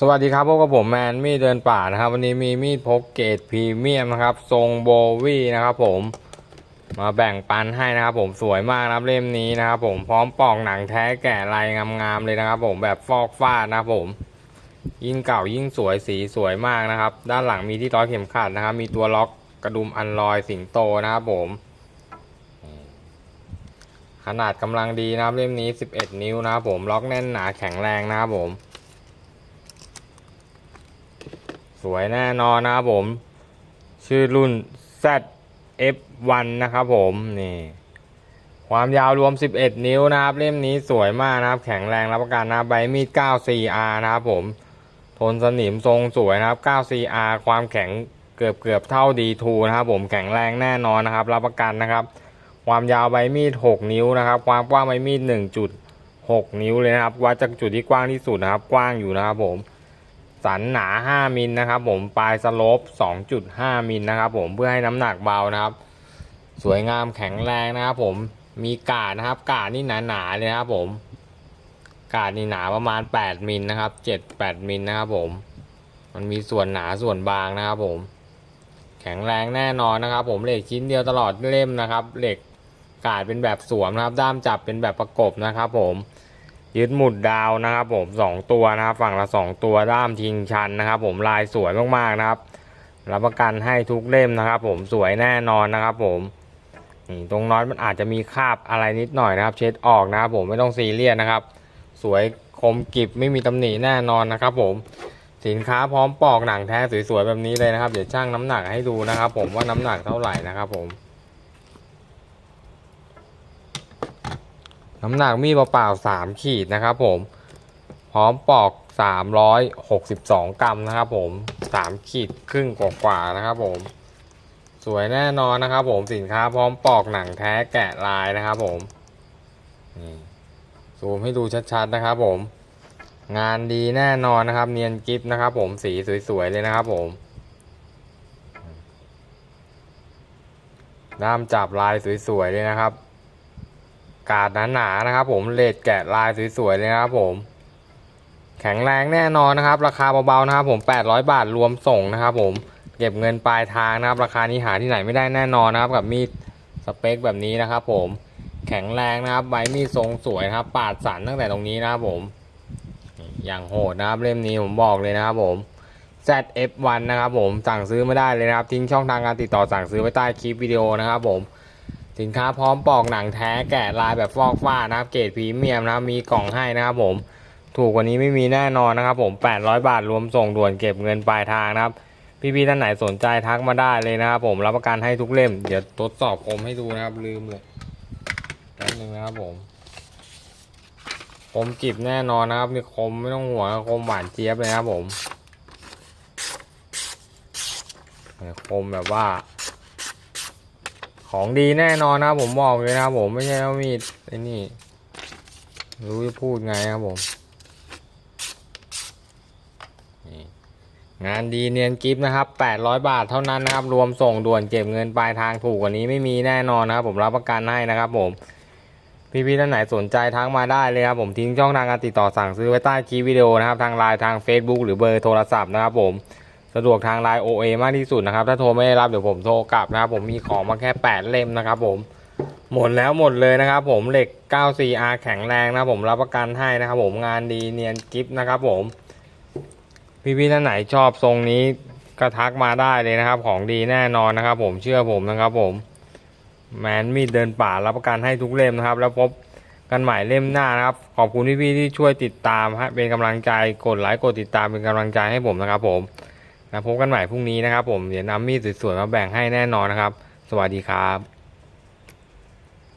สวัสดีครับพบกับผมแมนมีดเดินป่านะครับ วันนี้มีมีดพกเกรดพรีเมียมนะครับ ทรงโบวี่นะครับผมมาแบ่งปันให้นะครับ ผมสวยมากนะครับเล่มนี้นะครับ ผมพร้อมปอกหนังแท้แกะลายงามๆเลยนะครับ ผมแบบฟอกฟาดนะครับผม ยิ่งเก่ายิ่งสวยสีสวยมากนะครับ ด้านหลังมีที่ร้อยเข็มขัดนะครับ มีตัวล็อกกระดุมอันลอยสิงโตนะครับ ผม ขนาดกำลังดีนะครับเล่มนี้ 11 นิ้วนะครับผมล็อกแน่นหนาแข็งแรงนะครับผม ส วยแน่นอนนะครับผม ชื่อรุ่น ZF1 นะครับผมนี่ความยาวรวม 11 นิ้วนะครับ เล่มนี้สวยมากนะครับ แข็งแรงรับประกันนะใบมีด 94R นะครับผม ทนสนิมทรงสวยนะครับ 94R ความแข็งเกือบเกือบเท่า D2 นะครับผมแข็งแรงแน่นอนนะครับ รับประกันนะครับ ความยาวใบมีด 6 นิ้วนะครับ ความกว้างใบมีด 1.6 นิ้วเลยนะครับวัดจากจุดที่กว้างที่สุดนะครับ กว้างอยู่นะครับผม สันหนา 5มิลนะครับผมปลายสโลป 2.5มิลนะครับผมเพื่อให้น้ำหนักเบานะครับ สวยงามแข็งแรงนะครับผมมีกาดนะครับ กาดนี่หนาๆเลยนะครับผม กาดนี่หนาประมาณ 8มิลนะครับ7-8มิลนะครับผม มันมีส่วนหนาส่วนบางนะครับผม แข็งแรงแน่นอนนะครับ ผมเหล็กชิ้นเดียวตลอดเล่มนะครับ เหล็กกาดเป็นแบบสวมนะครับ ด้ามจับเป็นแบบประกบนะครับผม ยึดหมุดดาวนะครับผมสองตัวนะครับฝั่งละสองตัวด้ามทิงชันนะครับ ผมลายสวยมากๆนะครับรับประกันให้ทุกเล่มนะครับ ผมสวยแน่นอนนะครับผมนี่ตรงน็อตมันอาจจะมีคราบอะไรนิดหน่อยนะครับ เช็ดออกนะครับ ผมไม่ต้องซีเรียสนะครับ สวยคมกริบไม่มีตำหนิแน่นอนนะครับ ผมสินค้าพร้อมปอกหนังแท้สวยๆแบบนี้เลยนะครับ เดี๋ยวช่างน้ำหนักให้ดูนะครับ ผมว่าน้ำหนักเท่าไหร่นะครับ ผม น้ำหนักมีดเปล่าๆสามขีดนะครับ ผม พร้อมปอกสามร้อยหกสิบสองกรัมนะครับ ผมสามขีดครึ่งกว่าๆนะครับ ผม สวยแน่นอนนะครับ ผมสินค้าพร้อมปอกหนังแท้แกะลายนะครับ ผมซูมให้ดูชัดๆนะครับ ผม งานดีแน่นอนนะครับ เนียนกิฟนะครับ ผมสีสวยๆเลยนะครับ ผมด้ามจับลายสวยๆเลยนะครับ กาดหนาๆนะครับ ผมเลดแกะลายสวยๆเลยนะครับ ผม แข็งแรงแน่นอนนะครับ ราคาเบาๆนะครับ ผม 800 บาทรวมส่งนะครับ ผมเก็บเงินปลายทางนะครับ ราคานี้หาที่ไหนไม่ได้แน่นอนนะครับ กับมีดสเปคแบบนี้นะครับ ผมแข็งแรงนะครับใบมีดทรงสวยนะครับ ปาดสันตั้งแต่ตรงนี้นะครับ ผม อย่างโหดนะครับเล่มนี้ผมบอกเลยนะครับ ผม ZF1 นะครับ ผมสั่งซื้อไม่ได้เลยนะครับ ทิ้งช่องทางการติดต่อสั่งซื้อไว้ใต้คลิปวิดีโอนะครับ ผม สินค้าพร้อมปอกหนังแท้แกะลายแบบฟอกฟ้านะครับ เกรดพรีเมียมนะครับ มีกล่องให้นะครับผม ถูกกว่านี้ไม่มีแน่นอนนะครับ ผม 800 บาทรวมส่งด่วนเก็บเงินปลายทางนะครับ พี่ๆท่านไหนสนใจทักมาได้เลยนะครับ ผมรับประกันให้ทุกเล่ม เดี๋ยวทดสอบคมให้ดูนะครับ ลืมเลยแป๊บนึงนะครับผมคมกริบแน่นอนนะครับนี่คมไม่ต้องห่วงคมหวานเจี๊ยบเลยนะครับผมคมแบบว่า ของดีแน่นอนนะผมบอกเลยนะผมไม่ใช่ว่ามีดไอ้นี่ รู้จะพูดไงครับผมงานดีเนียนกิฟต์นะครับ800 บาทเท่านั้นนะครับ รวมส่งด่วนเก็บเงินปลายทางถูกกว่านี้ไม่มีแน่นอนนะครับ ผมรับประกันให้นะครับ ผม พี่ๆท่านไหนสนใจทักมาได้เลยครับผมทิ้งช่องทางการติดต่อสั่งซื้อไว้ใต้คลิปวิดีโอนะครับ ทางไลน์ทาง Facebook หรือเบอร์โทรศัพท์นะครับผม สะดวกทางไลน์ OA มากที่สุดนะครับ ถ้าโทรไม่ได้รับเดี๋ยวผมโทรกลับนะครับ ผมมีของมาแค่ 8 เล่มนะครับผม หมดแล้วหมดเลยนะครับ ผมเหล็ก 94R แข็งแรงนะครับผมรับประกันให้นะครับ ผมงานดีเนียนกิฟต์นะครับผม พี่ๆท่านไหนชอบทรงนี้ก็ทักมาได้เลยนะครับ ของดีแน่นอนนะครับ ผมเชื่อผมนะครับ ผม แมนมีดเดินป่ารับประกันให้ทุกเล่มนะครับ แล้วพบกันใหม่เล่มหน้านะครับ ขอบคุณพี่ๆที่ช่วยติดตามฮะเป็นกำลังใจกดไลค์กดติดตามเป็นกำลังใจให้ผมนะครับ ผม แล้วพบกันใหม่พรุ่งนี้นะครับผม เดี๋ยวนำมีดสวยๆมาแบ่งให้แน่นอนนะครับ สวัสดีครับ